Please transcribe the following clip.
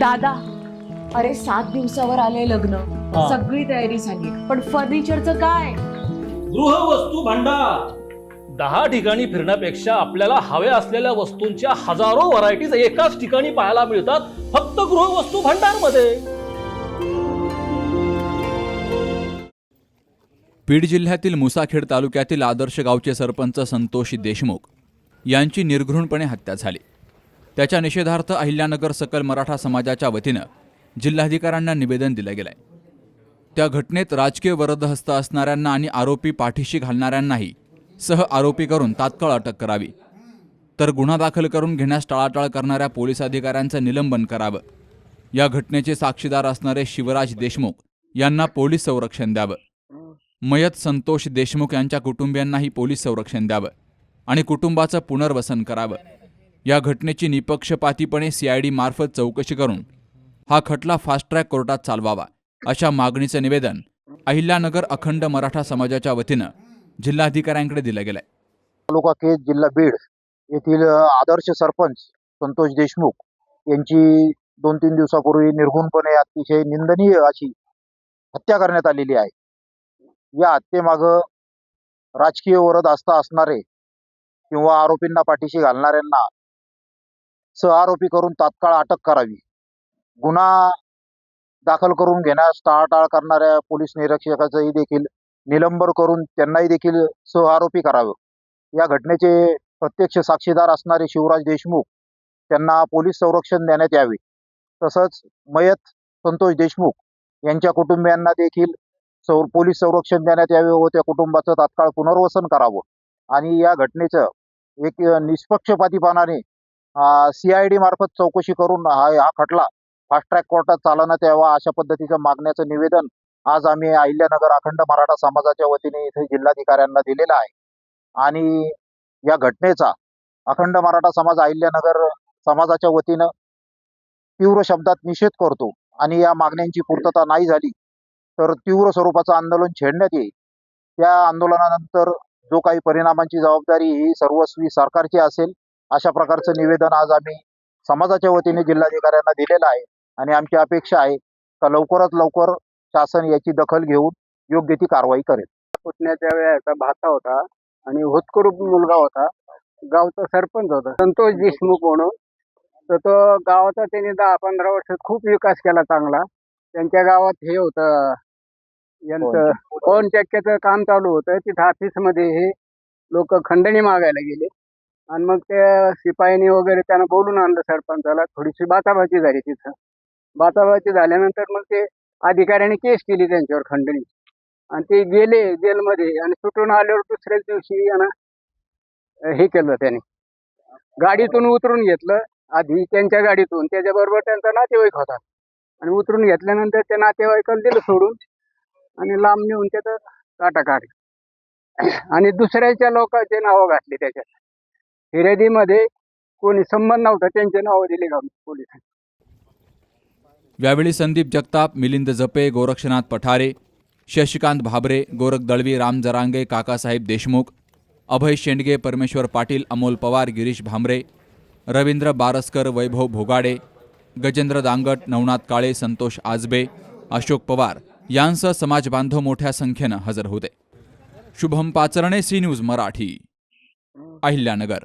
दादा अरे सात दिवसावर आले लग्न. हा. सगळी तयारी झाली. पण फर्निचरचं काय? गृहवस्तू भांडार. दहा ठिकाणी फिरण्यापेक्षा आपल्याला हव्या असलेल्या वस्तूंच्या हजारो व्हरायटीज एकाच ठिकाणी पाहायला मिळतात फक्त गृहवस्तू भांडारमध्ये बीड जिल्ह्यातील मुसाखेड तालुक्यातील आदर्श गावचे सरपंच संतोष देशमुख यांची निर्घृणपणे हत्या झाली. त्याच्या निषेधार्थ अहिल्यानगर सकल मराठा समाजाच्या वतीनं जिल्हाधिकाऱ्यांना निवेदन दिलं गेलंय. त्या घटनेत राजकीय वरदहस्त असणाऱ्यांना आणि आरोपी पाठीशी घालणाऱ्यांनाही सह आरोपी करून तात्काळ अटक करावी. तर गुन्हा दाखल करून घेण्यास टाळाटाळ करणाऱ्या पोलीस अधिकाऱ्यांचं निलंबन करावं. या घटनेचे साक्षीदार असणारे शिवराज देशमुख यांना पोलीस संरक्षण द्यावं. मयत संतोष देशमुख यांच्या कुटुंबियांनाही पोलीस संरक्षण द्यावं आणि कुटुंबाचं पुनर्वसन करावं. या घटनेची निपक्षपातीपणे सीआयडी मार्फत चौकशी करून हा खटला फास्ट ट्रॅक कोर्टात चालवावा अशा मागणीचं निवेदन अहिल्यानगर अखंड मराठा समाजाच्या वतीनं जिल्हाधिकाऱ्यांकडे दिलं गेलंय. तालुका केज जिल्हा बीड येथील आदर्श सरपंच संतोष देशमुख यांची दोन तीन दिवसापूर्वी निर्गुणपणे अतिशय निंदनीय अशी हत्या करण्यात आलेली आहे. या हत्येमाग राजकीय वरद असता असणारे किंवा आरोपींना पाठीशी घालणाऱ्यांना सहआरोपी करून तात्काळ अटक करावी. गुन्हा दाखल करून घेण्यास टाळाटाळ करणाऱ्या पोलीस निरीक्षकाचंही देखील निलंबन करून त्यांनाही देखील सहआरोपी करावं. या घटनेचे प्रत्यक्ष साक्षीदार असणारे शिवराज देशमुख त्यांना पोलीस संरक्षण देण्यात यावे. तसंच मयत संतोष देशमुख यांच्या कुटुंबियांना देखील सौ पोलीस संरक्षण देण्यात यावे व त्या कुटुंबाचं तात्काळ पुनर्वसन करावं. आणि या घटनेचं एक निष्पक्षपातीपणाने सी मार्फत चौकशी करून हा हा खटला फास्ट ट्रॅक कोर्टात चालवण्यात यावा अशा पद्धतीचं मागण्याचं निवेदन आज आम्ही अहिल्यानगर अखंड मराठा समाजाच्या वतीने इथे जिल्हाधिकाऱ्यांना दिलेलं आहे. आणि या घटनेचा अखंड मराठा समाज अहिल्यानगर समाजाच्या वतीनं तीव्र शब्दात निषेध करतो आणि या मागण्यांची पूर्तता नाही झाली तर तीव्र स्वरूपाचं आंदोलन छेडण्यात येईल. त्या आंदोलनानंतर जो काही परिणामांची जबाबदारी ही सर्वस्वी सरकारची असेल अशा प्रकारचं निवेदन आज आम्ही समाजाच्या वतीने जिल्हाधिकाऱ्यांना दिलेलं आहे. आणि आमची अपेक्षा आहे का लवकरात लवकर शासन याची दखल घेऊन योग्य ती कारवाई करेल. पुतण्याच्या वेळाचा भाचा होता आणि होतकरू मुलगा होता गावचा सरपंच होता संतोष देशमुख म्हणून तर तो गावाचा त्यांनी दहा पंधरा वर्ष खूप विकास केला चांगला. त्यांच्या गावात हे होतं यांचं पवन चक्क्याचं काम चालू होतं. तिथं ऑफिसमध्ये हे लोक खंडणी मागायला गेले. आणि मग त्या शिपायांनी वगैरे त्यांना बोलून आणलं सरपंचाला. थोडीशी बाचाबाची झाली तिथं. बाचाबाची झाल्यानंतर मग ते अधिकाऱ्याने केस केली त्यांच्यावर खंडणी. आणि ते गेले जेलमध्ये आणि सुटून आल्यावर दुसऱ्याच दिवशी यांना हे केलं त्याने. गाडीतून उतरून घेतलं. आधी त्यांच्या गाडीतून. त्याच्याबरोबर त्यांचा नातेवाईक होता. आणि उतरून घेतल्यानंतर त्या नातेवाईकाला दिलं सोडून आणि लांब नेऊन त्याचं काटा काढ आणि दुसऱ्याच्या लोकांचे नावं घातली त्याच्यात. फिर्यादीमध्ये कोणी संबंध नव्हता त्यांचे नावं दिले गाव पोलिसांनी यावेळी संदीप जगताप मिलिंद जपे गोरक्षनाथ पठारे शशिकांत भाबरे गोरख दळवी राम जरांगे काकासाहेब देशमुख अभय शेंडगे परमेश्वर पाटील अमोल पवार गिरीश भांबरे रवींद्र बारसकर वैभव भोगाडे गजेंद्र दांगट नवनाथ काळे संतोष आजबे अशोक पवार यांसह समाजबांधव मोठ्या संख्येनं हजर होते. Shubham Pacharne C news Marathi Ahilyanagar.